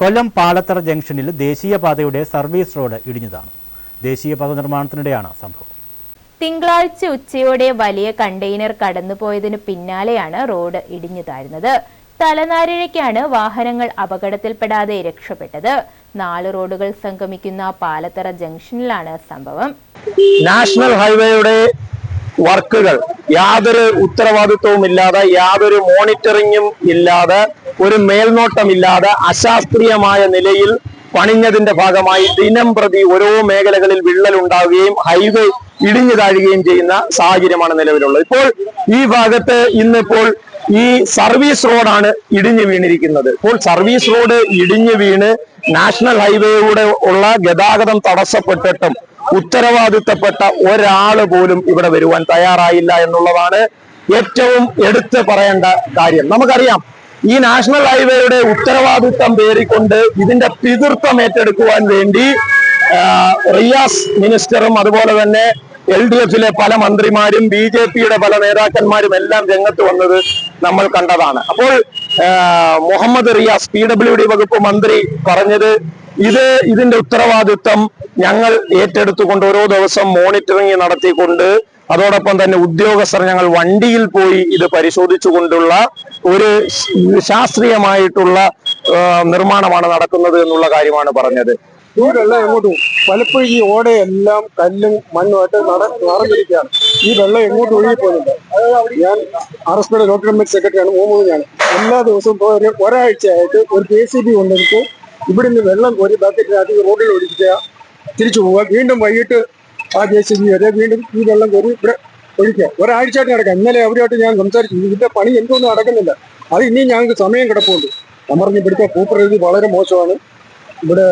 കൊല്ലം പാലത്തറ ജംഗ്ഷനിൽ ദേശീയപാതയുടെ service road ഇടിഞ്ഞതാണ്. ദേശീയപാത നിർമ്മാണത്തിനിടെയാണ് സംഭവം. തിങ്കളാഴ്ച ഉച്ചയോടെ വലിയ കണ്ടെയ്നർ കടന്നുപോയതിനു പിന്നാലെയാണ് റോഡ് ഇടിഞ്ഞു താഴ്ന്നത് തലനാരിഴയ്ക്കാണ് വാഹനങ്ങൾ അപകടത്തിൽപ്പെടാതെ രക്ഷപ്പെട്ടത്. നാല് റോഡുകൾ സംഗമിക്കുന്ന പാലത്തറ ജംഗ്ഷനിലാണ് സംഭവം. നാഷണൽ ഹൈവേയുടെ വർക്കുകൾ യാതൊരു ഉത്തരവാദിത്വവും ഇല്ലാതെ യാതൊരു മോണിറ്ററിങ്ങും ഇല്ലാതെ ഒരു മേൽനോട്ടമില്ലാതെ അശാസ്ത്രീയമായ നിലയിൽ പണിഞ്ഞതിന്റെ ഭാഗമായി ദിനം പ്രതി ഓരോ മേഖലകളിൽ വിള്ളൽ ഉണ്ടാവുകയും ഹൈവേ ഇടിഞ്ഞു താഴുകയും ചെയ്യുന്ന സാഹചര്യമാണ് നിലവിലുള്ളത്. ഇപ്പോൾ ഈ ഭാഗത്ത് ഇന്നിപ്പോൾ ഈ സർവീസ് റോഡാണ് ഇടിഞ്ഞു വീണിരിക്കുന്നത്. ഇപ്പോൾ സർവീസ് റോഡ് ഇടിഞ്ഞു വീണ് നാഷണൽ ഹൈവേയുടെ ഉള്ള ഗതാഗതം തടസ്സപ്പെട്ടിട്ടും ഉത്തരവാദിത്തപ്പെട്ട ഒരാൾ പോലും ഇവിടെ വരുവാൻ തയ്യാറായില്ല എന്നുള്ളതാണ് ഏറ്റവും എടുത്ത് പറയേണ്ട കാര്യം. നമുക്കറിയാം ഈ നാഷണൽ ഹൈവേയുടെ ഉത്തരവാദിത്തം പേറിക്കൊണ്ട് ഇതിന്റെ പിതൃത്വം ഏറ്റെടുക്കുവാൻ വേണ്ടി റിയാസ് മിനിസ്റ്ററും അതുപോലെ തന്നെ എൽ ഡി എഫിലെ പല മന്ത്രിമാരും ബി ജെ പിയുടെ പല നേതാക്കന്മാരും എല്ലാം രംഗത്ത് വന്നത് നമ്മൾ കണ്ടതാണ്. അപ്പോൾ Muhammad Riyas P W D വകുപ്പ് മന്ത്രി പറഞ്ഞത് ഇത് ഇതിന്റെ ഉത്തരവാദിത്വം ഞങ്ങൾ ഏറ്റെടുത്തുകൊണ്ട് ഓരോ ദിവസം മോണിറ്ററിംഗ് നടത്തിക്കൊണ്ട് അതോടൊപ്പം തന്നെ ഉദ്യോഗസ്ഥർ ഞങ്ങൾ വണ്ടിയിൽ പോയി ഇത് പരിശോധിച്ചുകൊണ്ടുള്ള ഒരു ശാസ്ത്രീയമായിട്ടുള്ള നിർമ്മാണമാണ് നടക്കുന്നത് എന്നുള്ള കാര്യമാണ് പറഞ്ഞത്. വെള്ളം എങ്ങോട്ട് പലപ്പോഴും ഈ ഓടയെല്ലാം കല്ലും മണ്ണുമായിട്ട് നട നടന്നിരിക്കുകയാണ് ഈ വെള്ളം എങ്ങോട്ട് ഒഴുകി പോകുന്നുണ്ട്? ഞാൻ ആർ ലോക്കൽ കമ്മിറ്റി സെക്രട്ടറിയാണ് മുഹമ്മദ് ഞാൻ. എല്ലാ ദിവസവും ഒരു ഒരാഴ്ചയായിട്ട് ഒരു കെ സി ബി കൊണ്ടെടുത്ത് ഇവിടുന്ന് വെള്ളം കോരി ബക്കറ്റിനകത്ത് റോഡിൽ ഒഴിക്കുക തിരിച്ചു പോവുക. വീണ്ടും വൈകിട്ട് ആ ജെ സി ബി വരെ വീണ്ടും ഈ വെള്ളം കയറി ഇവിടെ ഒഴിക്കുക. ഒരാഴ്ചയായിട്ട് നടക്കാം. ഇന്നലെ അവരുമായിട്ട് ഞാൻ സംസാരിച്ചു. ഇതിന്റെ പണി എന്തൊന്നും നടക്കുന്നില്ല. അത് ഇനിയും ഞങ്ങൾക്ക് സമയം കിടപ്പുണ്ട്. ഞാൻ പറഞ്ഞു ഇവിടുത്തെ ഭൂപ്രകൃതി വളരെ മോശമാണ്. ഇവിടെ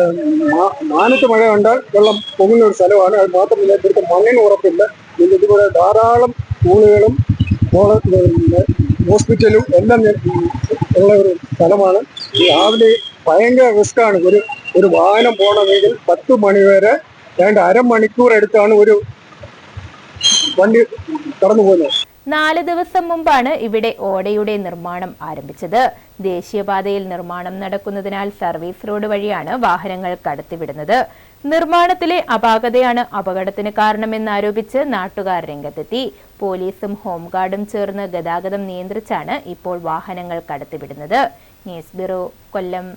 മാനത്ത് മഴ കണ്ടാൽ വെള്ളം പൊങ്ങുന്ന ഒരു സ്ഥലമാണ്. അത് മാത്രമല്ല ഇവിടുത്തെ മണ്ണിന് ഉറപ്പില്ല. എന്നിട്ട് ഇതുപോലെ ധാരാളം സ്കൂളുകളും ഹോസ്പിറ്റലും എല്ലാം ഉള്ള ഒരു സ്ഥലമാണ്. രാവിലെ ഭയങ്കര റിസ്ക്കാണ്. ഒരു ഒരു വാഹനം പോകണമെങ്കിൽ പത്ത് മണി വരെ ഏതാണ്ട് അരമണിക്കൂർ എടുത്താണ് ഒരു വണ്ടി കടന്നു പോകുന്നത്. നാല് ദിവസം മുമ്പാണ് ഇവിടെ ഓടയുടെ നിർമ്മാണം ആരംഭിച്ചത്. ദേശീയപാതയിൽ നിർമ്മാണം നടക്കുന്നതിനാൽ സർവീസ് റോഡ് വഴിയാണ് വാഹനങ്ങൾ കടത്തിവിടുന്നത്. നിർമ്മാണത്തിലെ അപാകതയാണ് അപകടത്തിന് കാരണമെന്നാരോപിച്ച് നാട്ടുകാർ രംഗത്തെത്തി. പോലീസും ഹോംഗാർഡും ചേർന്ന് ഗതാഗതം നിയന്ത്രിച്ചാണ് ഇപ്പോൾ വാഹനങ്ങൾ കടത്തിവിടുന്നത്. News bureau Kollam.